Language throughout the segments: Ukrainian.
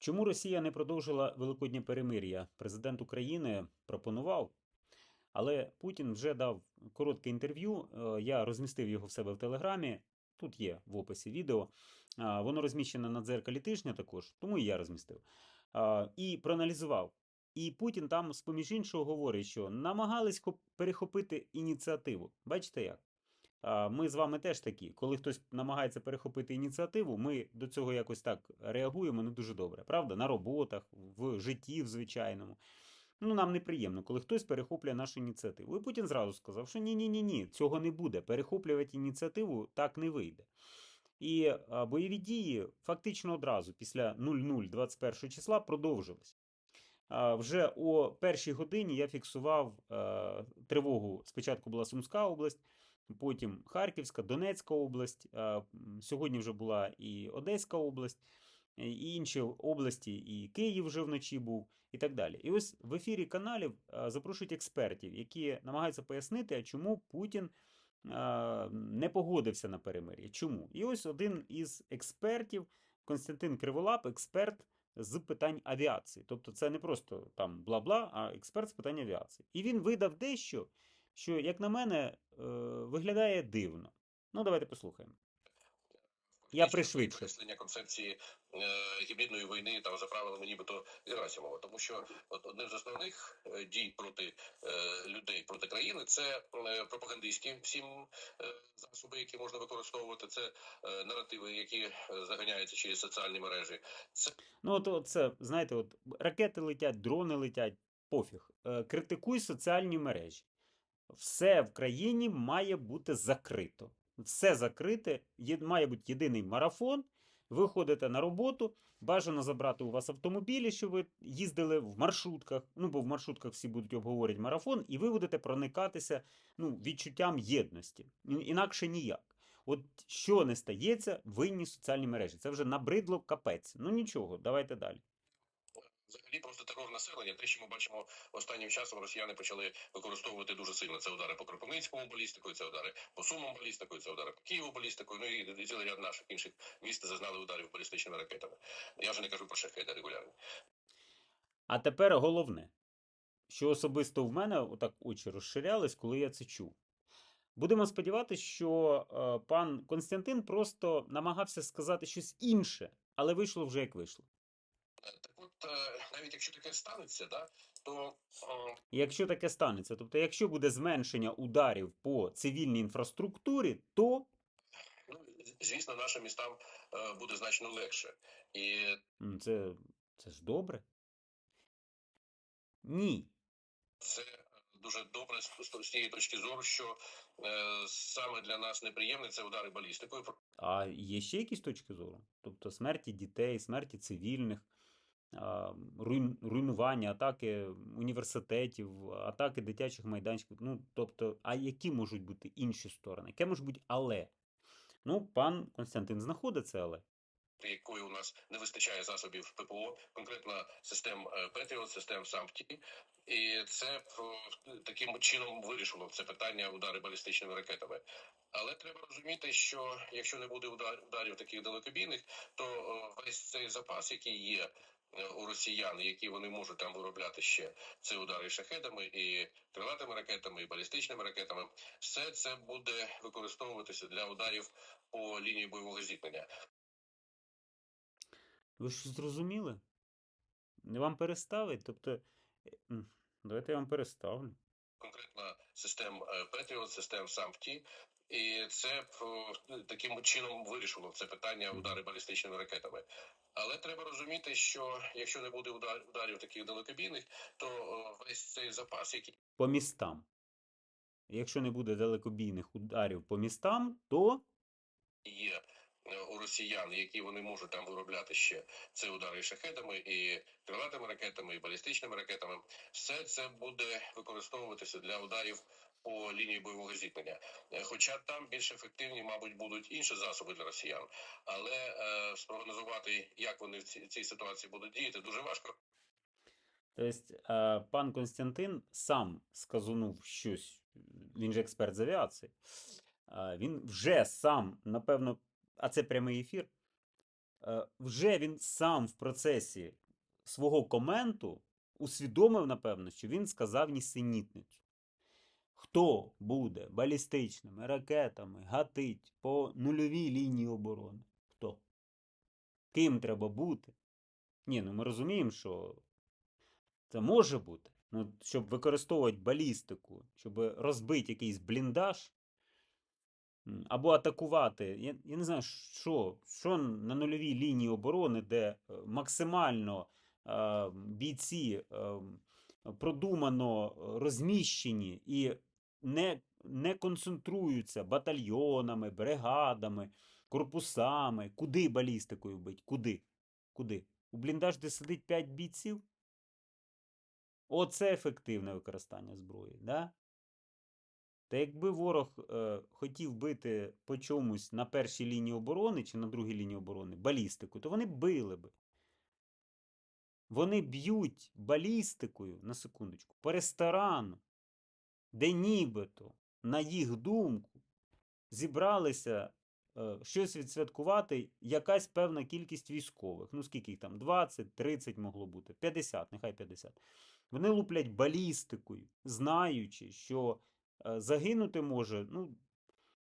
Чому Росія не продовжила Великоднє перемир'я? Президент України пропонував, але Путін вже дав коротке інтерв'ю. е, Я розмістив його в себе в Телеграмі. Тут є в описі відео. Воно розміщене на дзеркалі тижня також, тому і я розмістив. І проаналізував. І Путін там, з поміж іншого, говорить, що намагались перехопити ініціативу. Бачите як? Ми з вами теж такі. Коли хтось намагається перехопити ініціативу, ми до цього якось так реагуємо не дуже добре. Правда? На роботах, в житті, в звичайному. Ну, нам неприємно, коли хтось перехоплює нашу ініціативу. І Путін зразу сказав, що ні, ні, ні, ні, цього не буде. Перехоплювати ініціативу так не вийде. І бойові дії фактично одразу після 00 21 числа продовжились. Вже о першій годині я фіксував тривогу. Спочатку була Сумська область, потім Харківська, Донецька область. Сьогодні вже була і Одеська область, і інші області, і Київ вже вночі був, і так далі. І ось в ефірі каналів запрошують експертів, які намагаються пояснити, чому Путін не погодився на перемир'я. Чому? І ось один із експертів, Константин Криволап, експерт з питань авіації. Тобто це не просто там бла-бла, а експерт з питань авіації. І він видав дещо, що, як на мене, е, виглядає дивно. Ну, давайте послухаємо. Я пришвидшив. Креслення концепції е, гібридної війни там за правилами нібито Герасимова. Тому що от одним з основних е, дій проти е, людей проти країни це е, пропагандистські всім е, засоби, які можна використовувати. Це е, наративи, які заганяються через соціальні мережі. Це Ну, от, от це, знаєте, от ракети летять, дрони летять, пофіг. Критикуй соціальні мережі. Все в країні має бути закрито. Все закрите, має бути єдиний марафон. Ви ходите на роботу, бажано забрати у вас автомобілі, щоб ви їздили в маршрутках. Ну, бо в маршрутках всі будуть обговорювати марафон, і ви будете проникатися ну, відчуттям єдності. Інакше ніяк. От що не стається, винні соціальні мережі. Це вже набридло капець. Ну нічого, давайте далі. Взагалі просто терор населення. Те, що ми бачимо останнім часом, росіяни почали використовувати дуже сильно. Це удари по Кропивницькому балістикою, це удари по Сумам балістикою, це удари по Києву балістикою. Ну і цілий ряд наших інших міст зазнали ударів балістичними ракетами. Я вже не кажу про шахеди регулярні. А тепер головне, що особисто в мене отак очі розширялись, коли я це чув. Будемо сподіватися, що е, пан Константин просто намагався сказати щось інше, але вийшло вже як вийшло. Е, навіть якщо таке станеться, да, то е, Якщо таке станеться, тобто, якщо буде зменшення ударів по цивільній інфраструктурі, то ну, звісно, нашим містам е, буде значно легше. І це, це ж добре. Ні. це дуже добре з, тієї точки зору, що е, саме для нас неприємне це удари балістикою. А є ще якісь точки зору? Тобто смерті дітей, смерті цивільних, руйнування, атаки університетів, атаки дитячих майданчиків. Ну, тобто, а які можуть бути інші сторони? Яке може бути але? Ну, пан Константин знаходить це але. якої у нас не вистачає засобів ППО, конкретно систем е, Петріот, систем САМПТІ. І це е, таким чином вирішило це питання удари балістичними ракетами. Але треба розуміти, що якщо не буде удар- ударів таких далекобійних, то е, весь цей запас, який є у росіян, які вони можуть там виробляти ще це удари шахедами, і крилатими ракетами, і балістичними ракетами, все це буде використовуватися для ударів по лінії бойового зіткнення. Ви ж зрозуміли? Не вам переставить? Тобто, е, давайте я вам переставлю. конкретно систем е, Петріот, систем САМТІ. І це е, таким чином вирішило це питання удари балістичними ракетами. Але треба розуміти, що якщо не буде удар- ударів таких далекобійних, то е, весь цей запас, який По містам. Якщо не буде далекобійних ударів по містам, то є у росіян, які вони можуть там виробляти ще це удари шахедами, і крилатими ракетами, і балістичними ракетами, все це буде використовуватися для ударів по лінії бойового зіткнення. Е, Хоча там більш ефективні, мабуть, будуть інші засоби для росіян, але е, спрогнозувати, як вони в цій, цій ситуації будуть діяти, дуже важко. Тобто, е, пан Константин сам сказанув щось, він же експерт з авіації. е, Він вже сам, напевно, а це прямий ефір. е, вже він сам в процесі свого коменту усвідомив, напевно, що він сказав нісенітницю. Хто буде балістичними ракетами гатить по нульовій лінії оборони? Хто? Ким треба бути? Ні, ну ми розуміємо, що це може бути. Ну, щоб використовувати балістику, щоб розбити якийсь бліндаж, або атакувати. Я, я не знаю, що, що на нульовій лінії оборони, де е, максимально е, бійці е, продумано розміщені і не, не концентруються батальйонами, бригадами, корпусами. Куди балістикою бить? Куди? Куди? У бліндаж, де сидить 5 бійців? Оце ефективне використання зброї. Да? Та якби ворог е, хотів бити по чомусь на першій лінії оборони чи на другій лінії оборони балістику, то вони били би. Вони б'ють балістикою, на секундочку, по ресторану, де нібито, на їх думку, зібралися е, щось відсвяткувати якась певна кількість військових. Ну, скільки їх там? 20, 30 могло бути, 50, нехай 50. Вони луплять балістикою, знаючи, що загинути може ну,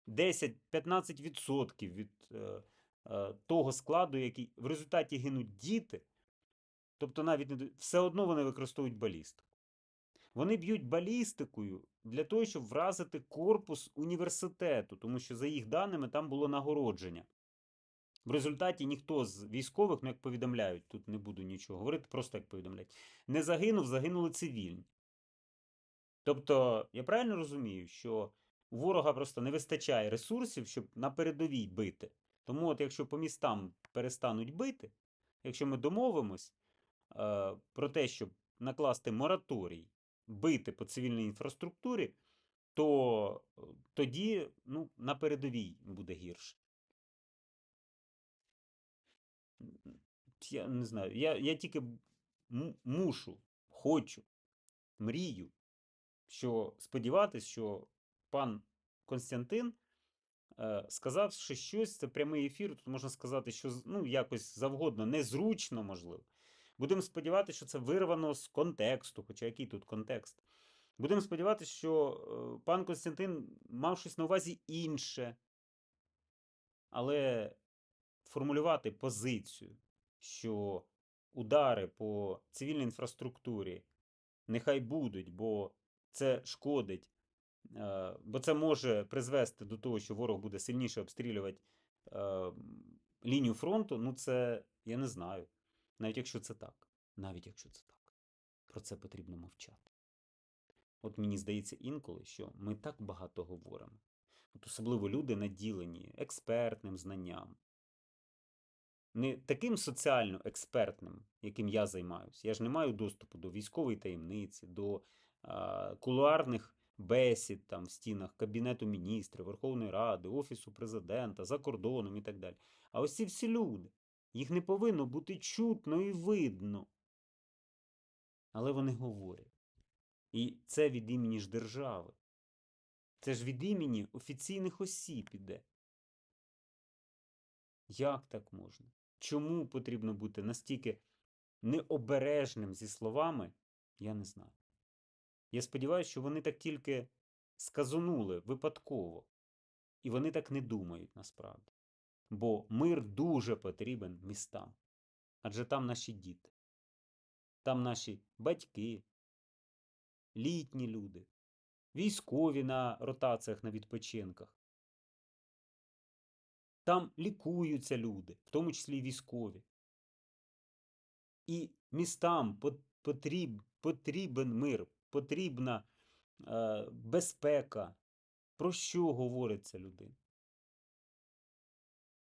10-15% від е, е, того складу, який в результаті гинуть діти. Тобто навіть не все одно вони використовують балістику. Вони б'ють балістикою для того, щоб вразити корпус університету, тому що, за їх даними, там було нагородження. В результаті ніхто з військових, ну як повідомляють, тут не буду нічого говорити, просто як повідомляють, не загинув, загинули цивільні. Тобто, я правильно розумію, що у ворога просто не вистачає ресурсів, щоб на передовій бити. Тому, от якщо по містам перестануть бити, якщо ми домовимось е, про те, щоб накласти мораторій бити по цивільній інфраструктурі, то е, тоді ну, на передовій буде гірше. Я не знаю. Я, я тільки мушу, хочу, мрію, що сподіватись, що пан Константин, е, сказавши щось, це прямий ефір, тут можна сказати, що ну, якось завгодно, незручно, можливо. Будемо сподіватися, що це вирвано з контексту, хоча який тут контекст. Будемо сподіватися, що е, пан Константин мав щось на увазі інше. Але формулювати позицію, що удари по цивільній інфраструктурі нехай будуть, бо це шкодить, е, бо це може призвести до того, що ворог буде сильніше обстрілювати е, лінію фронту. Ну, це я не знаю. Навіть якщо це так. Навіть якщо це так. Про це потрібно мовчати. От мені здається інколи, що ми так багато говоримо. От особливо люди наділені експертним знанням. Не таким соціально експертним, яким я займаюся. Я ж не маю доступу до військової таємниці, до кулуарних бесід там в стінах Кабінету міністрів, Верховної Ради, Офісу президента, за кордоном і так далі. А ось ці всі люди. Їх не повинно бути чутно і видно. Але вони говорять. І це від імені ж держави. Це ж від імені офіційних осіб іде. Як так можна? Чому потрібно бути настільки необережним зі словами, я не знаю. Я сподіваюся, що вони так тільки сказанули випадково. І вони так не думають насправді. Бо мир дуже потрібен містам. Адже там наші діти, там наші батьки, літні люди, військові на ротаціях на відпочинках. Там лікуються люди, в тому числі військові. І містам потріб, потрібен мир, потрібна е, безпека. Про що говорить ця людина?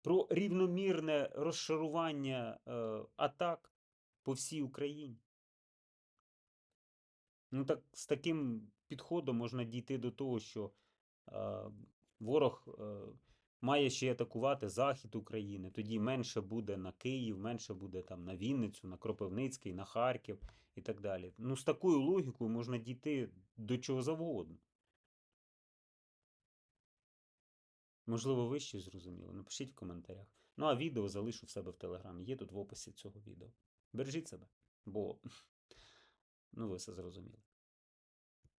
Про рівномірне розшарування е, атак по всій Україні. Ну так з таким підходом можна дійти до того, що е, ворог е, має ще атакувати захід України. Тоді менше буде на Київ, менше буде там на Вінницю, на Кропивницький, на Харків і так далі. Ну, з такою логікою можна дійти до чого завгодно. Можливо, ви щось зрозуміли. Напишіть в коментарях. Ну а відео залишу в себе в телеграмі. Є тут в описі цього відео. Бережіть себе, бо ну ви все зрозуміли.